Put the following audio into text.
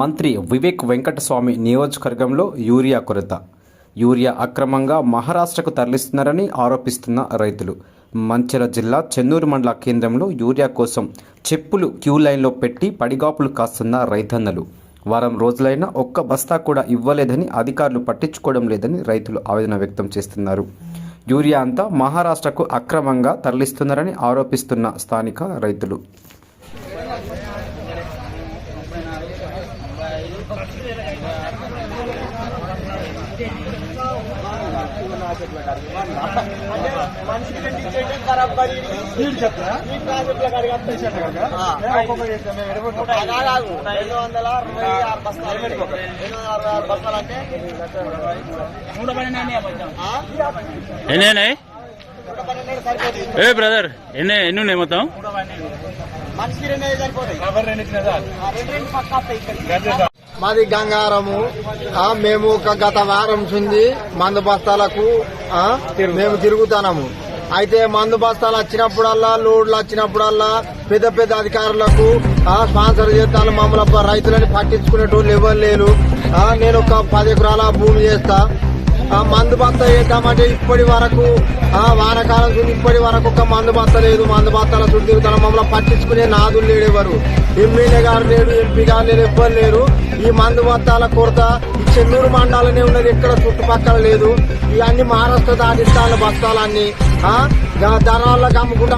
మంత్రి వివేక్ వెంకటస్వామి నియోజకవర్గంలో యూరియా కొరత. యూరియా అక్రమంగా మహారాష్ట్రకు తరలిస్తున్నారని ఆరోపిస్తున్న రైతులు. మంచిర్యాల జిల్లా చెన్నూరు మండల కేంద్రంలో యూరియా కోసం చెప్పులు క్యూ లైన్లో పెట్టి పడిగాపులు కాస్తున్న రైతన్నలు. వారం రోజులైనా ఒక్క బస్తా కూడా ఇవ్వలేదని అధికారులు పట్టించుకోవడం లేదని రైతులు ఆవేదన వ్యక్తం చేస్తున్నారు. యూరియా అంతా మహారాష్ట్రకు అక్రమంగా తరలిస్తున్నారని ఆరోపిస్తున్న స్థానిక రైతులు. రెండు వందల అరవై ఆరు బస్తాలు రెండు వందల అరవై ఆరు బస్తాలు అంటే? ఎన్ని ఏ బ్రదర్ ఎన్ని ఎన్ని ఉన్నాయి మొత్తం మనిషికి రెండు సరిపోతాయి రెండు రెండు పక్క. మాది గంగారము. మేము ఒక గత వారం నుంచి మందు బస్తాలకు మేము తిరుగుతున్నాము. అయితే మందు బస్తాలు వచ్చినప్పుడల్లా లోడ్లు వచ్చినప్పుడల్లా పెద్ద పెద్ద అధికారులకు స్పాన్సర్ చేస్తాను. మమ్మల్ని రైతులని పట్టించుకునేటోళ్ళు ఎవరు లేరు. నేను ఒక పది ఎకరాల భూమి చేస్తా. మందు బత్త వేద్దామంటే ఇప్పటి వరకు ఆ వానకాలం చూసి ఇప్పటి వరకు ఒక మందు బత్త లేదు. మందు బత్తల చుట్టూ తిరుగుతాను మమ్మల్ని పట్టించుకునే నాదులు లేడు ఎవరు. ఎమ్మెల్యే గారు లేడు ఎంపీ గారు లేరు ఎవ్వరు లేరు. ఈ మందు బత్తాల కొరత ఈ చెన్నూరు మండలనే ఉన్నది ఎక్కడ చుట్టుపక్కల లేదు. ఇవన్నీ మహారాష్ట్ర దాటిస్తాను బస్తాలన్నీ. ఆ? కమ్ముకుంటా